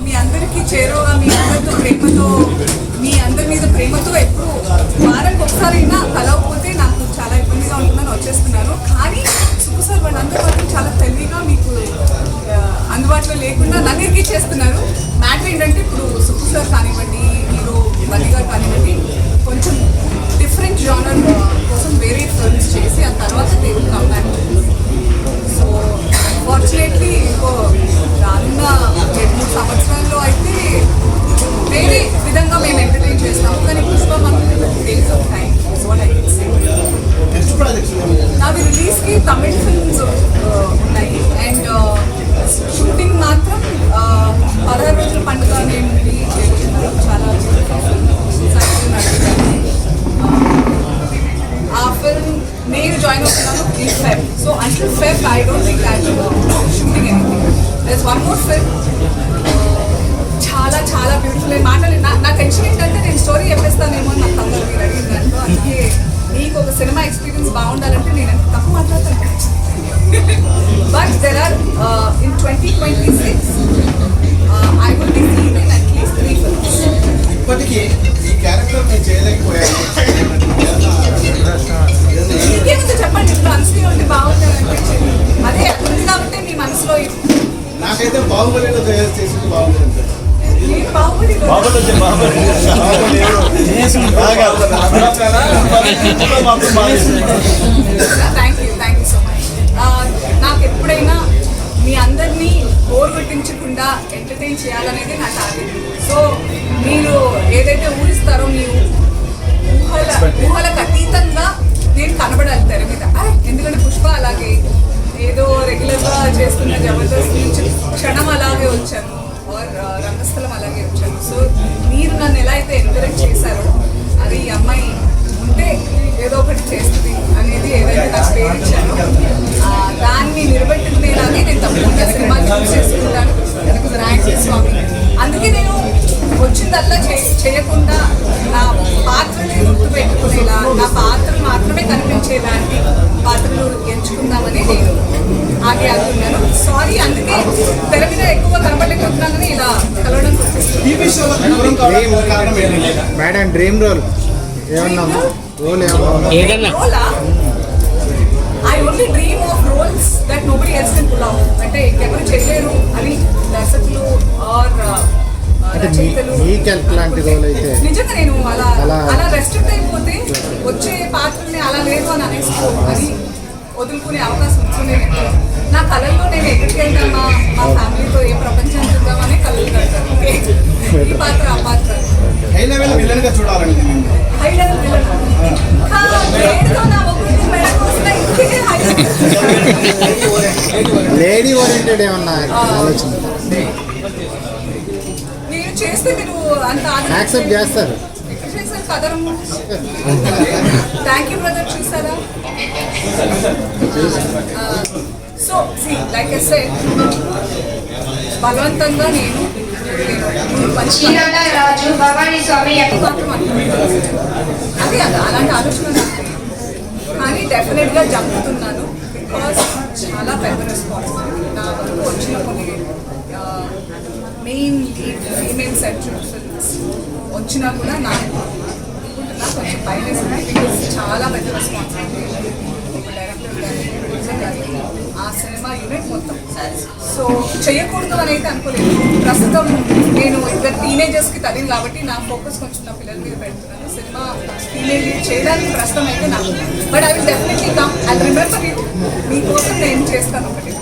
మీ అందరికీ చేరువగా మీ అందరితో ప్రేమతో మీ అందరి మీద ప్రేమతో ఎప్పుడు వారానికి ఒకసారైనా కలవకపోతే రిలీజ్కి తమిళ ఫిల్మ్స్ ఉన్నాయి అండ్ షూటింగ్ మాత్రం uh, పదహారు రోజుల పండుగ నేను రిలీజ్ చేస్తున్నాను చాలా సక్సెస్ నడుస్తుంది ఆ ఫిల్మ్ నేను జాయిన్ అవుతున్నాను in Feb so until Feb I don't think I shooting anything this one more film చాలా చాలా బ్యూటిఫుల్ అని మాటలు నా నా టెన్షన్ ఏంటంటే నేను స్టోరీ నాకైతే బాహుబలిలో తయారు చేసింది బాగుంటుంది Baahubali thank you thank you so much నాకు ఎప్పుడైనా మీ అందరినీ బోర్ కొట్టించకుండా ఎంటర్టైన్ చేయాలనేది నా టార్గెట్ సో మీరు ఏదైతే ఊహిస్తారో మీ ఊహల ఊహలకు అతీతంగా రంగస్థలం అలాగే వచ్చాను. సో మీరు నన్ను ఎలా అయితే ఎంకరేజ్ చేశారో అది ఈ అమ్మాయి ఉంటే ఏదో ఒకటి చేస్తుంది అనేది ఏదైతే నాకు పేరు ఇచ్చానో దాన్ని దాన్ని నిలబెట్టుకునేలాగే నేను తప్పకుండా సినిమాలు చూస్ చేసుకుంటాను. థ్యాంక్ స్వామి అందుకే నేను వచ్చిందల్లా చే- చేయకుండా నా పాత్రని గుర్తుపెట్టుకునేలా నా పాత్ర మాత్రమే కనిపించేలాంటి పాత్రలు ఎంచుకుందామని నేను ఆగి ఆగుతున్నాను సారీ అందుకే తెర మీద ఎక్కువ కనబడలేకపోతున్నానని ఇలా కలవడం మేడం డ్రీమ్ రోల్ ఏమన్నా రోల్ ఏమన్నా ఏదన్నా? రోలా I only dream of roles that nobody else can pull off అంటే ఇంకెవరు చేయలేరు అని దర్శకులు ఆర్ అంటే మీ- మీకు ఎట్లాంటి role అయితే? నిజంగా నేను అలా అలా- అలా రెస్ట్రిక్ట్ అయిపోతే వచ్చే పాత్రల్ని అలా లేదు అని అనేసుకో అని వదులుకునే అవకాశం ఉంటుంది నా కళల్లో నేను ఎక్కడికి వెళ్తామా మా ఫ్యామిలీతో ఏ ప్రపంచం చూద్దామని కళ్ళు కడతాను ఈ పాత్ర ఆ పాత్ర. హై లెవెల్ విలన్గా చూడాలండి నేను. High level villain. కా వేడితో నా ముగ్గురు మెడకు వస్తే ఇంకే హై లేడీ ఓరియంటెడ్ ఏమన్నా ఆలోచన? నేను చేస్తే మీరు అంత యాక్సెప్ట్ చేస్తారు. కదరం థ్యాంక్ యూ బ్రదర్ చూసారా సో సి లైక్ ఎస్ బలవంతంగా నేను. అది అది అలాంటి ఆలోచన. కానీ డెఫినెట్గా జంపుతున్నాను బికాస్ చాలా పెద్ద రెస్పాన్సిబిలిటీ నా వరకు వచ్చిన కొన్ని main lead female central films వచ్చినా కూడా నాకు కొంచెం భయం వేసింది? బికాస్ చాలా పెద్ద రెస్పాన్సిబిలిటీ ఆ సినిమా యూనిట్ మొత్తం. సో చేయకూడదు అని అయితే అనుకోలేదు. ప్రస్తుతం నేను ఇద్దరు టీనేజర్స్కి తల్లిని కాబట్టి నా ఫోకస్ కొంచెం నా పిల్లల మీద పెడుతున్నాను. సినిమా టీనేజ్ చేయడానికి ప్రస్తుతం అయితే నాకు but I will definitely come I remember you మీకోసం నేను చేస్తాను ఒకటి.